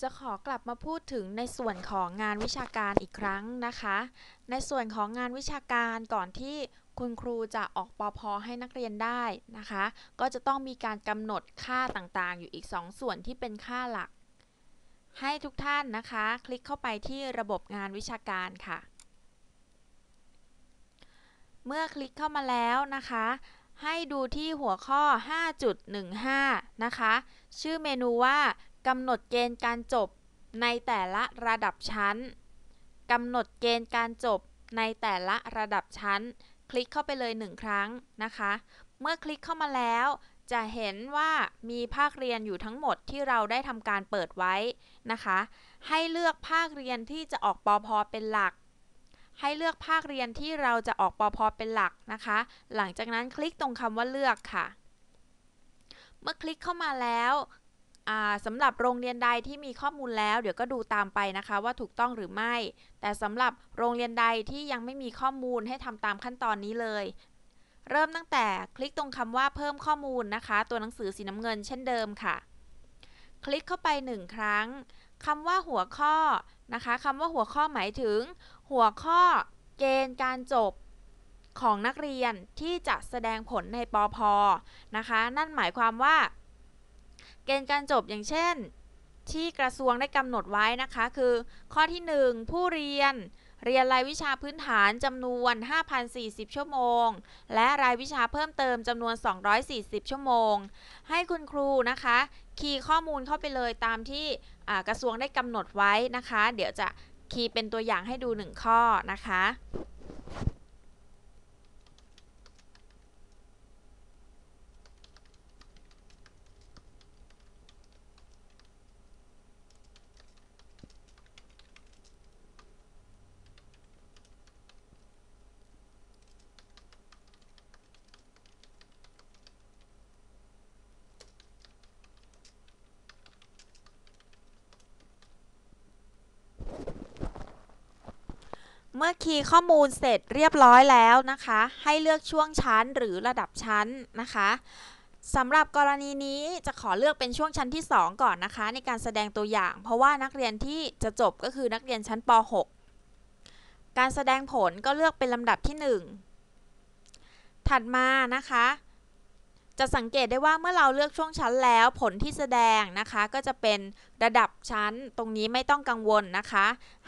จะขอกลับมาพูดถึงในส่วนของงานวิชาการอีกครั้งนะคะ ในส่วนของงานวิชาการก่อนที่คุณครูจะออกปอพอให้นักเรียนได้นะคะ ก็จะต้องมีการกำหนดค่าต่างๆ อยู่อีก 2 ส่วนที่เป็นค่าหลัก ให้ทุกท่านนะคะ คลิกเข้าไปที่ระบบงานวิชาการค่ะ เมื่อคลิกเข้ามาแล้วนะคะ ให้ดูที่หัวข้อ 5.15 นะคะ ชื่อเมนูว่า กำหนดเกณฑ์การจบในแต่ละระดับชั้น กำหนดเกณฑ์การจบในแต่ละระดับชั้น คลิกเข้าไปเลยหนึ่งครั้งนะคะ เมื่อคลิกเข้ามาแล้ว จะเห็นว่ามีภาคเรียนอยู่ทั้งหมดที่เราได้ทำการเปิดไว้นะคะ ให้เลือกภาคเรียนที่จะออกปอพอเป็นหลัก ให้เลือกภาคเรียนที่เราจะออกปอพอเป็นหลักนะคะ หลังจากนั้นคลิกตรงคำว่าเลือกค่ะเมื่อคลิกเข้ามาแล้ว สำหรับโรงเรียนใดที่มีข้อมูลแล้ว เดี๋ยวก็ดูตามไปนะคะว่าถูกต้องหรือไม่ แต่สำหรับโรงเรียนใดที่ยังไม่มีข้อมูลให้ทำตามขั้นตอนนี้เลย เริ่มตั้งแต่คลิกตรงคำว่าเพิ่มข้อมูลนะคะ ตัวหนังสือสีน้ำเงินเช่นเดิมค่ะ คลิกเข้าไปหนึ่งครั้งคำว่าหัวข้อนะคะคำว่าหัวข้อหมายถึง หัวข้อเกณฑ์การจบของนักเรียนที่จะแสดงผลในปอพนะคะ นั่นหมายความว่า กณฑ์การจบอย่างเช่น ที่กระทรวงได้กำหนดไว้นะคะคือ ข้อที่ 1 ผู้เรียน เรียนรายวิชาพื้นฐานจำนวน 5,040 ชั่วโมง และรายวิชาเพิ่มเติมจำนวน 240 ชั่วโมง ให้คุณครูนะคะ คีย์ข้อมูลเข้าไปเลยตามที่กระทรวงได้กำหนดไว้นะคะ เดี๋ยวจะคีย์เป็นตัวอย่างให้ดู 1 ข้อนะคะ เมื่อคีย์ข้อมูลเสร็จเรียบร้อยแล้วนะคะ ให้เลือกช่วงชั้นหรือระดับชั้นนะคะสำหรับกรณีนี้จะขอเลือกเป็นช่วงชั้นที่ 2 ก่อนนะคะ ในการแสดงตัวอย่าง เพราะว่านักเรียนที่จะจบก็คือนักเรียนชั้นป .6 การแสดงผลก็เลือกเป็นลำดับที่ 1 ถัดมานะคะ จะสังเกตได้ว่าเมื่อเราเลือกช่วงชั้นแล้วผลที่แสดงนะคะ ก็จะเป็นระดับชั้นตรงนี้ไม่ต้องกังวลนะคะ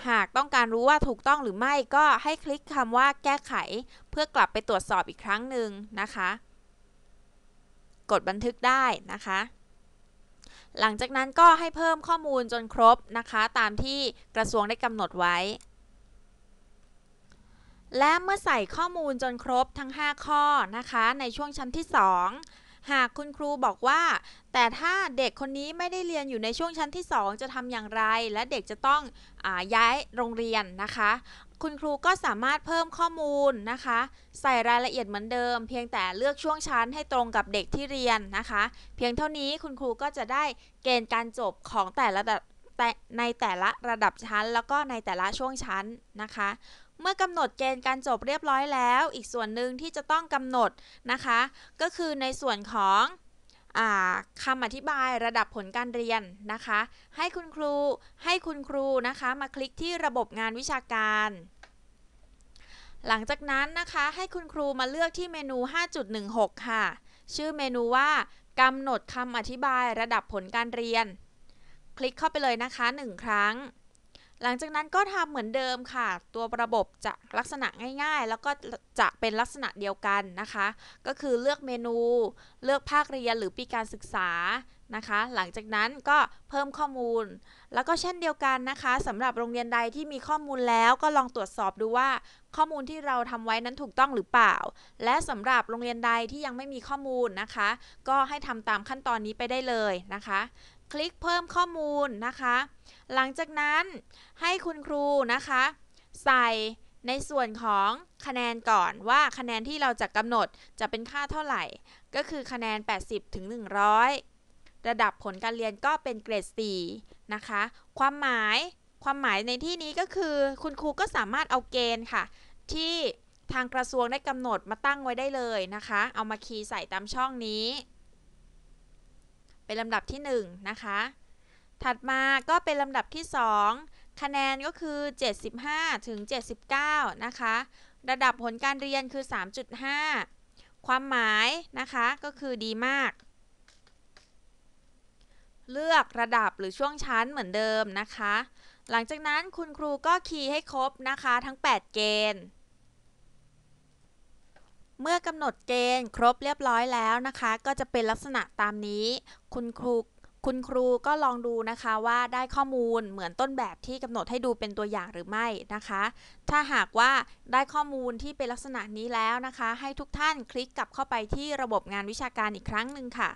หากต้องการรู้ว่าถูกต้องหรือไม่ก็ให้คลิกคำว่าแก้ไข เพื่อกลับไปตรวจสอบอีกครั้งหนึ่งนะคะ กดบันทึกได้นะคะ หลังจากนั้นก็ให้เพิ่มข้อมูลจนครบนะคะ ตามที่กระทรวงได้กำหนดไว้ และเมื่อใส่ข้อมูลจนครบทั้ง 5 ข้อนะคะ ในช่วงชั้นที่ 2 หากคุณครูบอกว่า แต่ถ้าเด็กคนนี้ไม่ได้เรียนอยู่ในช่วงชั้นที่ 2 จะทำอย่างไร และเด็กจะต้องอย้ายโรงเรียนนะคะ คุณครูก็สามารถเพิ่มข้อมูลนะคะ ใส่รายละเอียดเหมือนเดิม เพียงแต่เลือกช่วงชั้นให้ตรงกับเด็กที่เรียนนะคะ เพียงเท่านี้คุณครูก็จะได้เกณฑ์การจบของแต่ละในแต่ละระดับชั้น แล้วก็ในแต่ละช่วงชั้นนะคะ เมื่อกำหนดเกณฑ์การจบเรียบร้อยแล้ว อีกส่วนหนึ่งที่จะต้องกำหนดนะคะ ก็คือในส่วนของคำอธิบายระดับผลการเรียนนะคะ ให้คุณครูให้คุณครูนะคะ มาคลิกที่ระบบงานวิชาการ หลังจากนั้นนะคะให้คุณครูมาเลือกที่เมนู 5.16 ค่ะ ชื่อเมนูว่ากำหนดคำอธิบายระดับผลการเรียน คลิกเข้าไปเลยนะคะ 1 ครั้ง หลังจากนั้นก็ทำเหมือนเดิมค่ะ ตัวระบบจะลักษณะง่ายๆ แล้วก็จะเป็นลักษณะเดียวกันนะคะ ก็คือเลือกเมนู เลือกภาคเรียนหรือปีการศึกษานะคะ หลังจากนั้นก็เพิ่มข้อมูล แล้วก็เช่นเดียวกันนะคะสำหรับโรงเรียนใดที่มีข้อมูลแล้วก็ลองตรวจสอบดูว่าข้อมูลที่เราทำไว้นั้นถูกต้องหรือเปล่า และสำหรับโรงเรียนใดที่ยังไม่มีข้อมูลนะคะ ก็ให้ทำตามขั้นตอนนี้ไปได้เลยนะคะ คลิกเพิ่มข้อมูลนะคะ หลังจากนั้นให้คุณครูนะคะ ใส่ในส่วนของคะแนนก่อนว่าคะแนนที่เราจะกำหนดจะเป็นค่าเท่าไหร่ ก็คือคะแนน 80 ถึง 100 ระดับผลการเรียนก็เป็นเกรด 4 นะคะ ความหมายความหมายในที่นี้ก็คือ คุณครูก็สามารถเอาเกณฑ์ค่ะ ที่ทางกระทรวงได้กำหนดมาตั้งไว้ได้เลยนะคะ เอามาคีย์ใส่ตามช่องนี้ เป็นลำดับที่ 1 นะคะ ถัดมาก็เป็นลำดับที่ 2 คะแนนก็คือ 75 ถึง 79 นะคะ ระดับผลการเรียนคือ 3.5 ความหมายนะคะก็คือดีมาก เลือกระดับหรือช่วงชั้นเหมือนเดิมนะคะ หลังจากนั้นคุณครูก็คีย์ให้ครบนะคะทั้ง 8 เกณฑ์เมื่อกำหนดเกณฑ์ครบเรียบร้อยแล้วนะคะ ก็จะเป็นลักษณะตามนี้ คุณครู คุณครูก็ลองดูนะคะว่าได้ข้อมูลเหมือนต้นแบบที่กำหนดให้ดูเป็นตัวอย่างหรือไม่นะคะ ถ้าหากว่าได้ข้อมูลที่เป็นลักษณะนี้แล้วนะคะ ให้ทุกท่านคลิกกลับเข้าไปที่ระบบงานวิชาการอีกครั้งหนึ่งค่ะ